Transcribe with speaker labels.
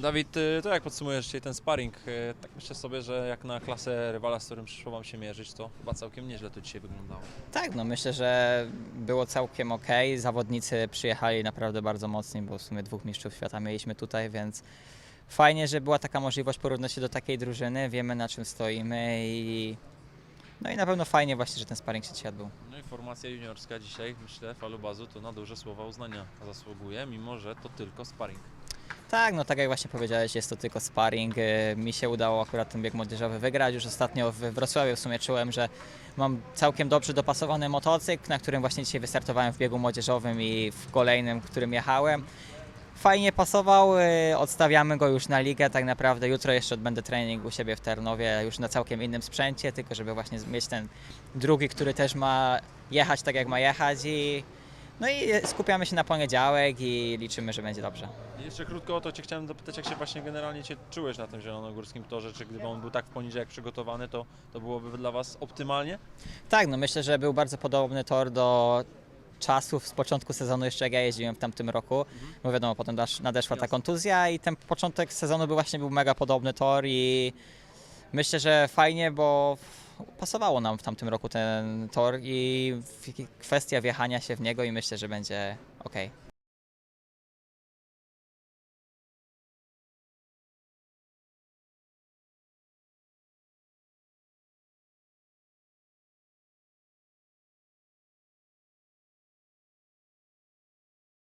Speaker 1: Dawid, y, to jak podsumujesz dzisiaj ten sparring? Y, Tak myślę sobie, że jak na klasę rywala, z którym przyszło Wam się mierzyć, to chyba całkiem nieźle to dzisiaj wyglądało.
Speaker 2: Tak, no myślę, że było całkiem ok. Zawodnicy przyjechali naprawdę bardzo mocni, bo w sumie dwóch mistrzów świata mieliśmy tutaj, więc fajnie, że była taka możliwość porównać się do takiej drużyny. Wiemy na czym stoimy i no i na pewno fajnie właśnie, że ten sparring się dzisiaj odbył.
Speaker 1: No i formacja juniorska dzisiaj, myślę, falubazu to na duże słowa uznania zasługuje, mimo że to tylko sparring.
Speaker 2: Tak, no tak jak właśnie powiedziałeś, jest to tylko sparring. Y, Mi się udało akurat ten bieg młodzieżowy wygrać. Już ostatnio w Wrocławiu w sumie czułem, że mam całkiem dobrze dopasowany motocykl, na którym właśnie dzisiaj wystartowałem w biegu młodzieżowym i w kolejnym, którym jechałem. Fajnie pasował, y, odstawiamy go już na ligę. Tak naprawdę jutro jeszcze odbędę trening u siebie w Ternowie, już na całkiem innym sprzęcie, tylko żeby właśnie mieć ten drugi, który też ma jechać tak jak ma jechać i no i skupiamy się na poniedziałek i liczymy, że będzie dobrze.
Speaker 1: I jeszcze krótko o to Cię chciałem dopytać, jak się właśnie generalnie Cię czułeś na tym zielonogórskim torze, czy gdyby on był tak w poniedziałek przygotowany, to, to byłoby dla Was optymalnie?
Speaker 2: Tak, no myślę, że był bardzo podobny tor do czasów z początku sezonu, jeszcze jak ja jeździłem w tamtym roku, bo wiadomo, potem dasz- nadeszła ta
Speaker 1: Jasne.
Speaker 2: kontuzja i ten początek sezonu był właśnie był mega podobny tor i myślę, że fajnie, bo pasowało nam w tamtym roku ten tor i kwestia wjechania się w niego i myślę, że będzie ok.